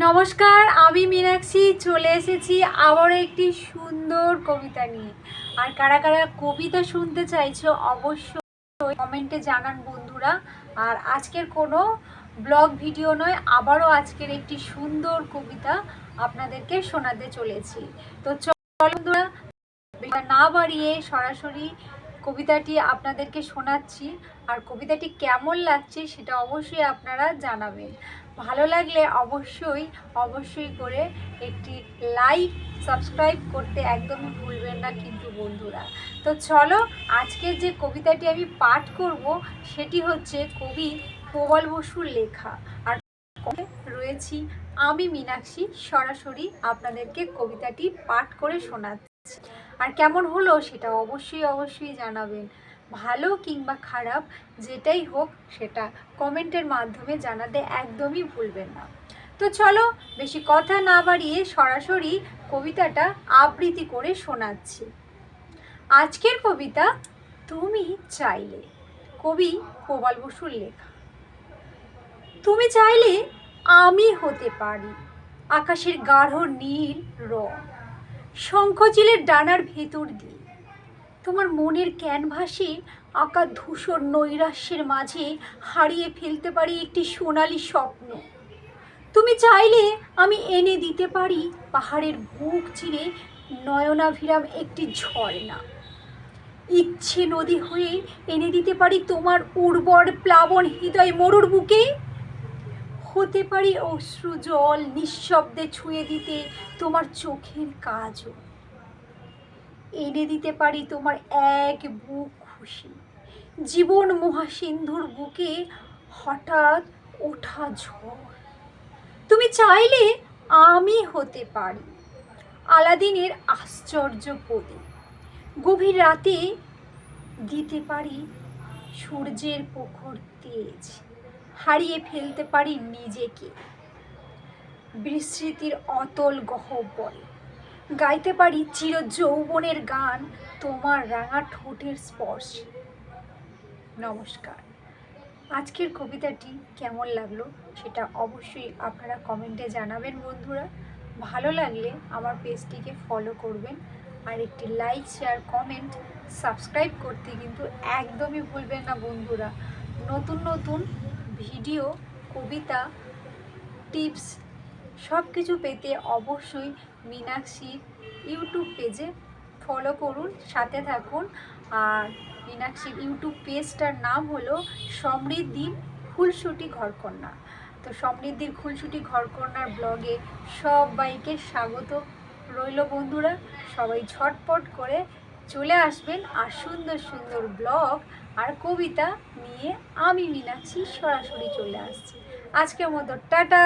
নমস্কার, আমি মীনাক্ষী। চলে এসেছি আবারও একটি সুন্দর কবিতা নিয়ে। আর কারা কারা কবিতা শুনতে চাইছো, অবশ্যই কমেন্টে জানান বন্ধুরা। আর আজকের কোনো ব্লগ ভিডিও নয়, আবারও আজকের একটি সুন্দর কবিতা আপনাদেরকে শোনাতে চলেছি। তো চল বন্ধুরা না বাড়িয়ে সরাসরি কবিতাটি আপনাদেরকে শোনাচ্ছি। আর কবিতাটি কেমন লাগছে সেটা অবশ্যই আপনারা জানাবেন। ভালো লাগলে অবশ্যই অবশ্যই করে একটি লাইক সাবস্ক্রাইব করতে একদমই ভুলবেন না কিন্তু বন্ধুরা। তো চলো, আজকের যে কবিতাটি আমি পাঠ করব, সেটি হচ্ছে কবি প্রবল বসুর লেখা। আর রয়েছি আমি মীনাক্ষী, সরাসরি আপনাদেরকে কবিতাটি পাঠ করে শোনাচ্ছি। আর কেমন হলো সেটা অবশ্যই অবশ্যই জানাবেন। ভালো কিংবা খারাপ, যেটাই হোক সেটা কমেন্টের মাধ্যমে জানাতে একদমই ভুলবেন না। তো চলো, বেশি কথা না বাড়িয়ে সরাসরি কবিতাটা আবৃত্তি করে শোনাচ্ছি। আজকের কবিতা, তুমি চাইলে। কবি প্রবাল বসুর লেখা। তুমি চাইলে আমি হতে পারি। আকাশের গাঢ় নীল রং। শঙ্খচিলের ডানার ভেতর দিয়ে। তোমার মনের ক্যানভাসে আঁকা ধূসর নৈরাশ্যের মাঝে হারিয়ে ফেলতে পারি একটি সোনালি স্বপ্ন। তুমি চাইলে আমি এনে দিতে পারি পাহাড়ের বুক চিরে নয়নাভিরাম একটি ঝর্ণা। ইচ্ছে নদী হয়ে এনে দিতে পারি তোমার উর্বর প্লাবন হৃদয় মরুর বুকে। হতে পারি অশ্রু জল নিঃশব্দে ছুঁয়ে দিতে তোমার চোখের কাজও এনে দিতে পারি তোমার এক বুক খুশি। জীবন মহাসিন্ধুর বুকে হঠাৎ ওঠা ঝড়। তুমি চাইলে আমি হতে পারি। আলাদিনের আশ্চর্য পদে। গভীর রাতে দিতে পারি সূর্যের প্রখর তেজ। হারিয়ে ফেলতে পারি নিজেকে। বিস্মৃতির অতল গহ্বরে। গাইতে পারি চির যৌবনের গান, তোমার রাঙা ঠোঁটের স্পর্শে। নমস্কার। আজকের কবিতাটি কেমন লাগল সেটা অবশ্যই আপনারা কমেন্টে জানাবেন বন্ধুরা। ভালো লাগলে আমার পেজটিকে ফলো করবেন আর একটি লাইক শেয়ার কমেন্ট সাবস্ক্রাইব করতে কিন্তু একদমই ভুলবেন না বন্ধুরা। নতুন নতুন ভিডিও কবিতা টিপস সব কিছু পেতে অবশ্যই মীনাক্ষী ইউটিউব পেজে ফলো করুন, সাথে থাকুন। আর মীনাক্ষীর ইউটিউব পেজটার নাম হলো সমৃদ্ধির ফুলসুটি ঘরকন্যা। তো সমৃদ্ধির ফুলসুটি ঘরকন্যার ব্লগে সবাইকে স্বাগত। রইল বন্ধুরা, সবাই ঝটপট করে চলে আসবেন আর সুন্দর সুন্দর ব্লগ আর কবিতা নিয়ে আমি মীনাক্ষী সরাসরি চলে আসছি। আজকের মতো টাটা!